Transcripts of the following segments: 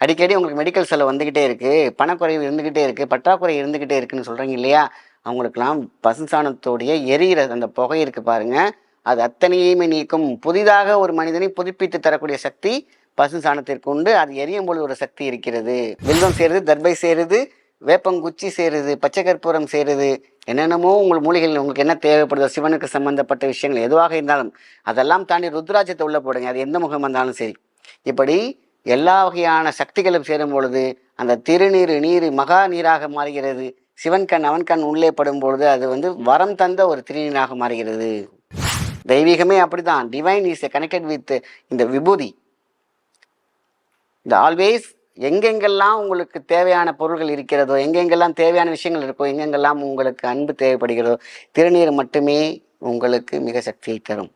அடிக்கடி உங்களுக்கு மெடிக்கல் செலவு வந்துக்கிட்டே இருக்குது பணக்குறைவு இருந்துக்கிட்டே இருக்குது பற்றாக்குறை இருந்துக்கிட்டே இருக்குதுன்னு சொல்கிறீங்க இல்லையா? அவங்களுக்கெல்லாம் பசு எரிகிற அந்த புகை இருக்கு பாருங்கள் அது அத்தனையுமே நீக்கும். புதிதாக ஒரு மனிதனை புதுப்பித்து தரக்கூடிய சக்தி பசு சாணத்திற்கு உண்டு. அது எரியும் பொழுது ஒரு சக்தி இருக்கிறது. வில்வம் சேருது தர்பை சேருது வேப்பங்குச்சி சேருது பச்சை கற்பூரம் சேருது. என்னென்னமோ உங்கள் மூலிகைகள் உங்களுக்கு என்ன தேவைப்படுதோ சிவனுக்கு சம்பந்தப்பட்ட விஷயங்கள் எதுவாக இருந்தாலும் அதெல்லாம் தாண்டி ருத்ராட்சத்தை உள்ள போடுங்க. அது எந்த முகம் வந்தாலும் சரி. இப்படி எல்லா வகையான சக்திகளும் சேரும் பொழுது அந்த திருநீர் நீர் மகா நீராக மாறுகிறது. சிவன் கண் அவன் கண் உள்ளே படும் பொழுது அது வந்து வரம் தந்த ஒரு திருநீராக மாறுகிறது. தெய்வீகமே அப்படிதான் டிவைன் இஸ் கனெக்டட் வித் இந்த விபூதி. இந்த ஆல்வேஸ் எங்கெங்கெல்லாம் உங்களுக்கு தேவையான பொருள்கள் இருக்கிறதோ எங்கெங்கெல்லாம் தேவையான விஷயங்கள் இருக்கோ எங்கெங்கெல்லாம் உங்களுக்கு அன்பு தேவைப்படுகிறதோ திருநீர் மட்டுமே உங்களுக்கு மிக சக்தியை தரும்.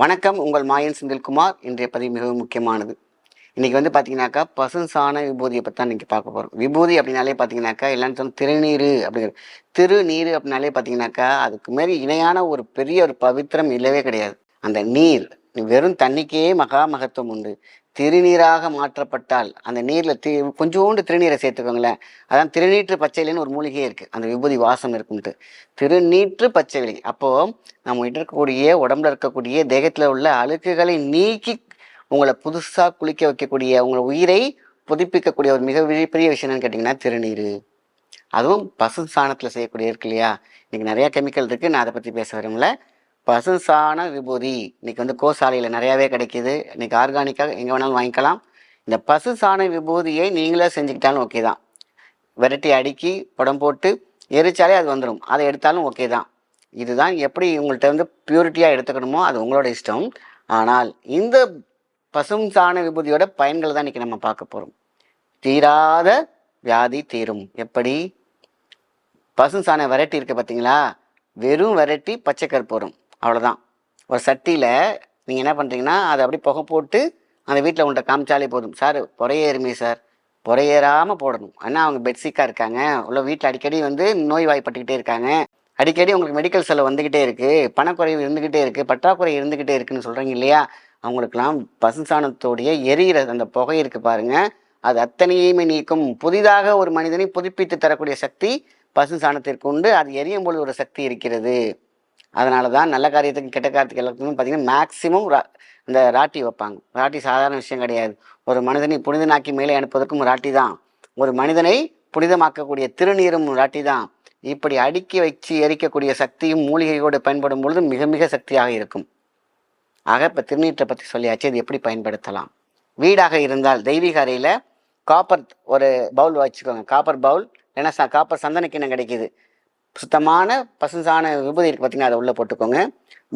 வணக்கம் உங்கள் மாயன் செந்தில்குமார். இன்றைய பதிவு மிகவும் முக்கியமானது. இன்றைக்கி வந்து பார்த்தீங்கன்னாக்கா பசுசான விபூதியை பற்றி தான் இன்றைக்கி பார்க்க போகிறோம் விபூதி அப்படின்னாலே பார்த்தீங்கன்னாக்கா எல்லான்னு சொன்ன திருநீர் அப்படிங்கிற திருநீர் அப்படின்னாலே பார்த்தீங்கன்னாக்கா அதுக்கு மாரி இணையான ஒரு பெரிய ஒரு பவித்திரம் இல்லவே கிடையாது. அந்த நீர் வெறும் தண்ணிக்கே மகா மகத்துவம் உண்டு. திருநீராக மாற்றப்பட்டால் அந்த நீரில் தி கொஞ்சோண்டு திருநீரை சேர்த்துக்கோங்களேன். அதான் திருநீற்று பச்சையிலன்னு ஒரு மூலிகையே இருக்குது அந்த விபூதி வாசம் இருக்கும்ட்டு திருநீற்று பச்சை விலை அப்போது நம்ம இருக்கக்கூடிய உடம்புல இருக்கக்கூடிய தேகத்தில் உள்ள அழுக்குகளை நீக்கி உங்களை புதுசாக குளிக்க வைக்கக்கூடிய உங்களை உயிரை புதுப்பிக்கக்கூடிய ஒரு மிக பெரிய விஷயம் என்னன்னு கேட்டிங்கன்னா திருநீர். அதுவும் பசு சாணத்தில் செய்யக்கூடிய இருக்கு இல்லையா? இன்றைக்கி நிறையா கெமிக்கல் இருக்குது நான் அதை பற்றி பேச வரல பசுசாண விபூதி. இன்னைக்கு வந்து கோசாலையில் நிறையாவே கிடைக்கிது. இன்னைக்கு ஆர்கானிக்காக எங்கே வேணாலும் வாங்கிக்கலாம். இந்த பசு சாண விபூதியை நீங்களே செஞ்சுக்கிட்டாலும் ஓகே தான். விரட்டி அடுக்கி படம் போட்டு எரிச்சாலே அது வந்துடும் அதை எடுத்தாலும் ஓகே தான். இதுதான் எப்படி உங்கள்கிட்ட வந்து பியூரிட்டியாக எடுத்துக்கணுமோ அது உங்களோட இஷ்டம். ஆனால் இந்த பசும் சாண விபூதியோட பயன்களை தான் இன்னைக்கு நம்ம பார்க்க போகிறோம் தீராத வியாதி தீரும். எப்படி? பசும் சாண வெரைட்டி இருக்குது பார்த்தீங்களா வெறும் வெரைட்டி பச்சை கற்பூரம் அவ்வளோதான் ஒரு சட்டியில் நீங்கள் என்ன பண்ணுறீங்கன்னா அதை அப்படியே புகை போட்டு அந்த வீட்டில் உண்டை காமிச்சாலே போதும். Sir புறையேறுமே sir. புறையேறாமல் போடணும். ஏன்னா அவங்க பெட்சிக்காக இருக்காங்க. உள்ள வீட்டில் அடிக்கடி வந்து நோய் வாய்ப்பட்டுக்கிட்டே இருக்காங்க. அடிக்கடி உங்களுக்கு மெடிக்கல் செலவு வந்துக்கிட்டே இருக்குது பணக்குறைவு இருந்துக்கிட்டே இருக்குது பற்றாக்குறை இருந்துக்கிட்டே இருக்குன்னு சொல்கிறீங்க இல்லையா? அவங்களுக்கெல்லாம் பசுசாணத்தோடைய எரிகிற அந்த புகை இருக்குது பாருங்கள் அது அத்தனையுமே நீக்கும். புதிதாக ஒரு மனிதனை புதுப்பித்து தரக்கூடிய சக்தி பசு சாணத்திற்கு உண்டு. அது எரியும் பொழுது ஒரு சக்தி இருக்கிறது. அதனால தான் நல்ல காரியத்துக்கு கெட்ட காரியத்துக்கு எல்லாத்துக்கும் பார்த்தீங்கன்னா மேக்சிமம் இந்த ராட்டி வைப்பாங்க. ராட்டி சாதாரண விஷயம் கிடையாது. ஒரு மனிதனை புனிதனாக்கி மேலே அனுப்புவதற்கும் ராட்டி தான். ஒரு மனிதனை புனிதமாக்கக்கூடிய திருநீரும் ராட்டி தான். இப்படி அடுக்கி வச்சு எரிக்கக்கூடிய சக்தியும் மூலிகையோடு பயன்படும் பொழுது மிக மிக சக்தியாக இருக்கும். ஆக இப்போ திருநீற்றை பற்றி சொல்லியாச்சு. இது எப்படி பயன்படுத்தலாம்? வீடாக இருந்தால் தெய்வீக அறையில் காப்பர் ஒரு பவுல் வச்சுக்கோங்க. காப்பர் பவுல் ஏன்னா ச காப்பர் சந்தன கிண்ணம் கிடைக்கிது. சுத்தமான பசுசான விபூதி இருக்கு பார்த்தீங்கன்னா அதை உள்ளே போட்டுக்கோங்க.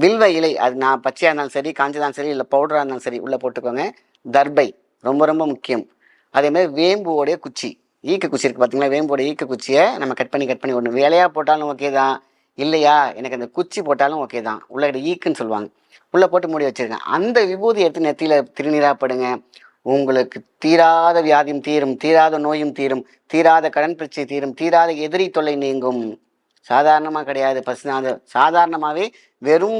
வில்வ இலை அது நான் பச்சையாக இருந்தாலும் சரி காஞ்சதாலும் சரி இல்லை பவுடராக இருந்தாலும் சரி உள்ளே போட்டுக்கோங்க. தர்பை ரொம்ப ரொம்ப முக்கியம். அதேமாதிரி வேம்புவோடைய குச்சி ஈக்க குச்சி இருக்குது பார்த்திங்களா வேம்போட ஈக்க குச்சியை நம்ம கட் பண்ணி கட் பண்ணி விடணும். வேலையாக போட்டாலும் ஓகே தான் இல்லையா எனக்கு அந்த குச்சி போட்டாலும் ஓகே தான். உள்ள ஈக்குன்னு சொல்லுவாங்க. உள்ளே போட்டு மூடி வச்சுருக்கேன். அந்த விபூதி எடுத்து நெத்தியில் திருநீராப்படுங்க உங்களுக்கு தீராத வியாதியும் தீரும் தீராத நோயும் தீரும் தீராத கடன் பிரச்சனை தீரும் தீராத எதிரி தொல்லை நீங்கும். சாதாரணமாக கிடையாது. பசுநாத சாதாரணமாகவே வெறும்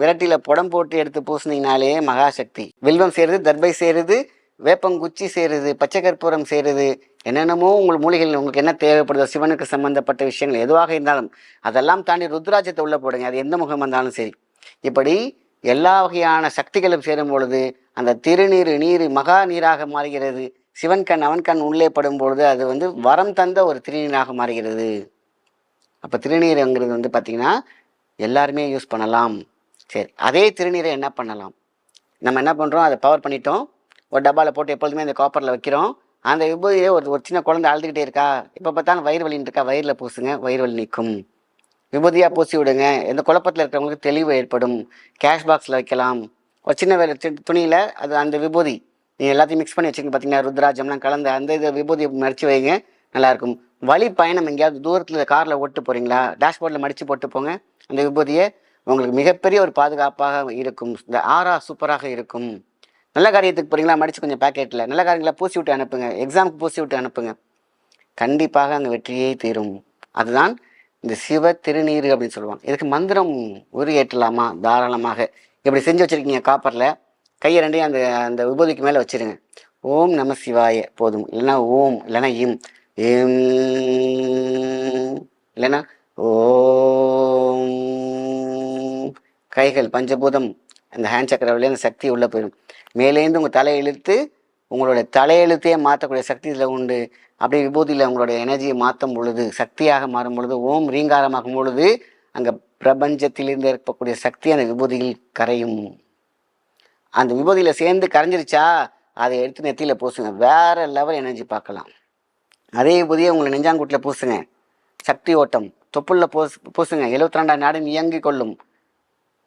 விரட்டியில் புடம் போட்டு எடுத்து பூசினீங்கனாலே மகாசக்தி. வில்வம் சேருது தர்பை சேருது வேப்பங்குச்சி சேருது பச்சை கற்பூரம் சேருது. என்னென்னமோ உங்கள் மூலிகைகள் உங்களுக்கு என்ன தேவைப்படுதோ சிவனுக்கு சம்பந்தப்பட்ட விஷயங்கள் எதுவாக இருந்தாலும் அதெல்லாம் தாண்டி ருத்ராட்சத்தை உள்ளே போடுங்க. அது எந்த முகம் வந்தாலும் சரி. இப்படி எல்லா வகையான சக்திகளும் சேரும் பொழுது அந்த திருநீர் நீர் மகா நீராக மாறுகிறது. சிவன் கண் அவன் கண் உள்ளே படும் பொழுது அது வந்து வரம் தந்த ஒரு திருநீராக மாறுகிறது. அப்போ திருநீருங்கிறது வந்து பார்த்திங்கன்னா எல்லாருமே யூஸ் பண்ணலாம். சரி அதே திருநீரை என்ன பண்ணலாம்? நம்ம என்ன பண்ணுறோம் அதை பவர் பண்ணிட்டோம். ஒரு டப்பாவில் போட்டு எப்பொழுதுமே அந்த காப்பரில் வைக்கிறோம். அந்த விபூதியை ஒரு ஒரு சின்ன குழந்தை அழுதுகிட்டே இருக்கா? இப்போ பார்த்தாலும் வயிறு வலின்னு இருக்கா? வயிறில் பூசுங்க வயிறு வலி நிற்கும் விபூதியாக பூசி விடுங்க. எந்த குழப்பத்தில் இருக்கிறவங்களுக்கு தெளிவு ஏற்படும். கேஷ் பாக்ஸில் வைக்கலாம். ஒரு சின்ன வேறு துணியில் அது அந்த விபூதி. நீங்கள் எல்லாத்தையும் மிக்ஸ் பண்ணி வச்சுங்க பார்த்தீங்கன்னா ருத்ராஜம்லாம் கலந்து அந்த இது விபூதியை மறைச்சி வைங்க. நல்லாயிருக்கும். வழி பயணம் எங்கேயாவது தூரத்தில் காரில் ஓட்டு போகிறீங்களா டேஷ்போர்டில் மடித்து போட்டு போங்க. அந்த விபூதியை உங்களுக்கு மிகப்பெரிய ஒரு பாதுகாப்பாக இருக்கும். இந்த ஆரா சூப்பராக இருக்கும். நல்ல காரியத்துக்கு போகிறீங்களா மடித்து கொஞ்சம் பேக்கெட்டில் நல்ல காரியங்களை? பூசி விட்டு அனுப்புங்க. எக்ஸாமுக்கு பூசி விட்டு அனுப்புங்க. கண்டிப்பாக அங்கே வெற்றியே தீரும். அதுதான் இந்த சிவ திருநீர் அப்படின்னு சொல்லுவாங்க. இதுக்கு மந்திரம் உரு ஏற்றலாமா தாராளமாக. இப்படி செஞ்சு வச்சுருக்கீங்க காப்பரில் கையை ரெண்டையும் அந்த அந்த விபூதிக்கு மேலே வச்சிருங்க. ஓம் நம சிவாய. போதும். இல்லைன்னா ஓம் இல்லைன்னா இம். இம் இல்லைன்னா ஓம் கைகள் பஞ்சபூதம் அந்த ஹேண்ட் சக்கரவிலே அந்த சக்தி உள்ளே போயிடும். மேலேருந்து உங்கள் தலையை இழுத்து உங்களோட தலையெழுத்தையே மாற்றக்கூடிய சக்தி இதில் உண்டு. அப்படியே விபூதியில் உங்களுடைய எனர்ஜியை மாற்றும் பொழுது சக்தியாக மாறும் பொழுது ஓம் ரீங்காரமாகும் பொழுது அங்கே பிரபஞ்சத்திலிருந்து இருக்கக்கூடிய சக்தி அந்த விபூதியில் கரையும். அந்த விபூதியில் சேர்ந்து கரைஞ்சிருச்சா அதை எடுத்து நெத்தியில் பூசுங்க. வேறு லெவல் எனர்ஜி பார்க்கலாம். அதே புதிய உங்களை நெஞ்சாங்குட்டில் பூசுங்க. சக்தி ஓட்டம். தொப்புள்ள பூசு பூசுங்க. எழுபத்தி ரெண்டாம் நாடும் இயங்கி கொள்ளும்.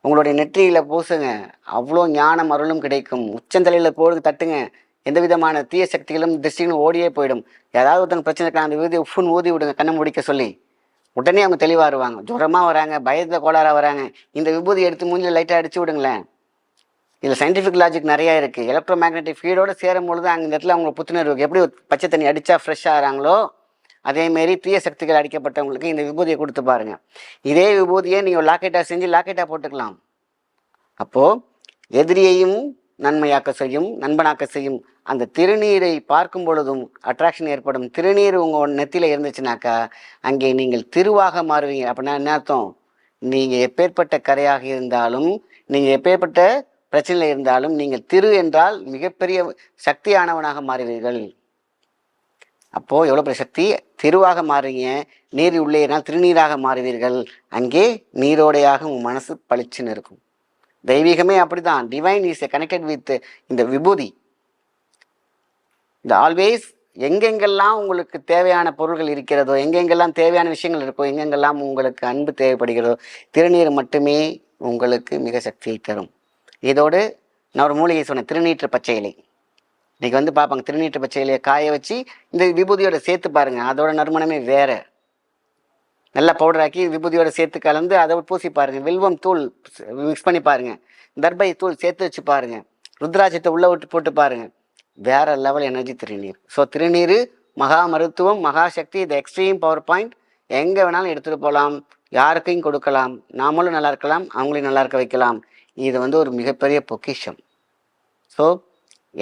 உங்களுடைய நெற்றியில் பூசுங்க. அவ்வளோ ஞானம் அருளும் கிடைக்கும். உச்சந்தலையில் போடுங்க தட்டுங்க. எந்த விதமான தீய சக்திகளும் திருஷ்டிகளும் ஓடியே போயிடும். ஏதாவது ஒருத்தங்க பிரச்சனை இருக்கா அந்த விபூதி உஃப்னு ஊதி விடுங்க கண்ணை முடிக்க சொல்லி. உடனே அவங்க தெளிவாக வருவாங்க. ஜுரமாக வராங்க பயத்தில் கோளாறாக வராங்க. இந்த விபூதி எடுத்து மூஞ்சில் லைட்டாக அடிச்சு விடுங்களேன். இதில் சயின்டிஃபிக் லாஜிக் நிறையா இருக்குது எலக்ட்ரோ மேக்னெட்டிக் ஃபீல்டோடு சேரும் பொழுது அங்கே இந்த இடத்துல அவங்க புத்துணர்வு எப்படி பச்சை தண்ணி அடித்தா ஃப்ரெஷ்ஷாக ஆகிறாங்களோ அதேமாரி தீய சக்திகள் அடிக்கப்பட்டவங்களுக்கு இந்த விபூதியை கொடுத்து பாருங்கள் இதே விபூதியை நீங்கள் லாக்கெட்டாக செஞ்சு லாக்கெட்டாக போட்டுக்கலாம். அப்போது எதிரியையும் நன்மையாக்க செய்யும் நண்பனாக்க செய்யும். அந்த திருநீரை பார்க்கும் பொழுதும் அட்ராக்ஷன் ஏற்படும். திருநீர் உங்கள் நெத்தியில் இருந்துச்சுனாக்கா அங்கே நீங்கள் திருவாக மாறுவீங்க. அப்படின்னா என்ன அர்த்தம்? நீங்கள் எப்பேற்பட்ட கரையாக இருந்தாலும் நீங்கள் எப்பேற்பட்ட பிரச்சனை இருந்தாலும் நீங்கள் திரு என்றால் மிகப்பெரிய சக்தியானவனாக மாறுவீர்கள். அப்போது எவ்வளோ பெரிய சக்தி? திருவாக மாறுறீங்க நீர் உள்ளே திருநீராக மாறுவீர்கள். அங்கே நீரோடையாக உன் மனசு பளிச்சுன்னு இருக்கும். தெய்வீகமே அப்படிதான் டிவைன் இஸ் கனெக்டட் வித் இந்த விபூதி. இந்த ஆல்வேஸ் எங்கெங்கெல்லாம் உங்களுக்கு தேவையான பொருள்கள் இருக்கிறதோ எங்கெங்கெல்லாம் தேவையான விஷயங்கள் இருக்கோ எங்கெங்கெல்லாம் உங்களுக்கு அன்பு தேவைப்படுகிறதோ திருநீர் மட்டுமே உங்களுக்கு மிக சக்தியை தரும். இதோடு நான் ஒரு மூலிகை சொன்னேன் திருநீற்று பச்சை இலை. இன்றைக்கி வந்து பார்ப்பாங்க திருநீற்று பச்சை இலையை காய வச்சு இந்த விபூதியோட சேர்த்து பாருங்கள் அதோட நறுமணமே வேறு. நல்லா பவுடராக்கி விபூதியோட சேர்த்து கலந்து அதை பூசி பாருங்க வில்வம் தூள் மிக்ஸ் பண்ணி பாருங்கள் தர்பை தூள் சேர்த்து வச்சு பாருங்க ருத்ராட்சத்தை உள்ளே விட்டு போட்டு பாருங்கள் வேறு லெவல் எனர்ஜி திருநீர். ஸோ திருநீர் மகா மருத்துவம் மகா சக்தி இது எக்ஸ்ட்ரீம் பவர் பாயிண்ட் எங்கே வேணாலும் எடுத்துகிட்டு போகலாம் யாருக்கையும் கொடுக்கலாம் நாமளும் நல்லா இருக்கலாம் அவங்களையும் நல்லா இருக்க வைக்கலாம். இது வந்து ஒரு மிகப்பெரிய பொக்கிஷம். ஸோ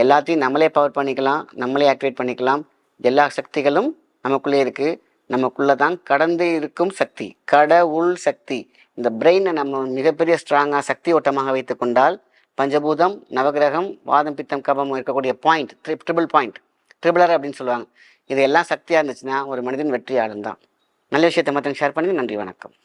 எல்லாத்தையும் நம்மளே பவர் பண்ணிக்கலாம் நம்மளே ஆக்டிவேட் பண்ணிக்கலாம். எல்லா சக்திகளும் நமக்குள்ளே இருக்குது நமக்குள்ளே தான் கடந்து இருக்கும் சக்தி கடவுள் சக்தி. இந்த பிரெயினை நம்ம மிகப்பெரிய ஸ்ட்ராங்காக சக்தி ஓட்டமாக வைத்து கொண்டால் பஞ்சபூதம் நவகிரகம் வாதம் பித்தம் கபம் இருக்கக்கூடிய பாயிண்ட் த்ரி ட்ரிபிள் பாயிண்ட் ட்ரிபிளர் அப்படின்னு சொல்லுவாங்க. இது எல்லாம் சக்தியாக இருந்துச்சுன்னா ஒரு மனிதன் வெற்றியாளன் தான். நல்ல விஷயத்தை மற்ற ஷேர் பண்ணுங்கள் நன்றி வணக்கம்.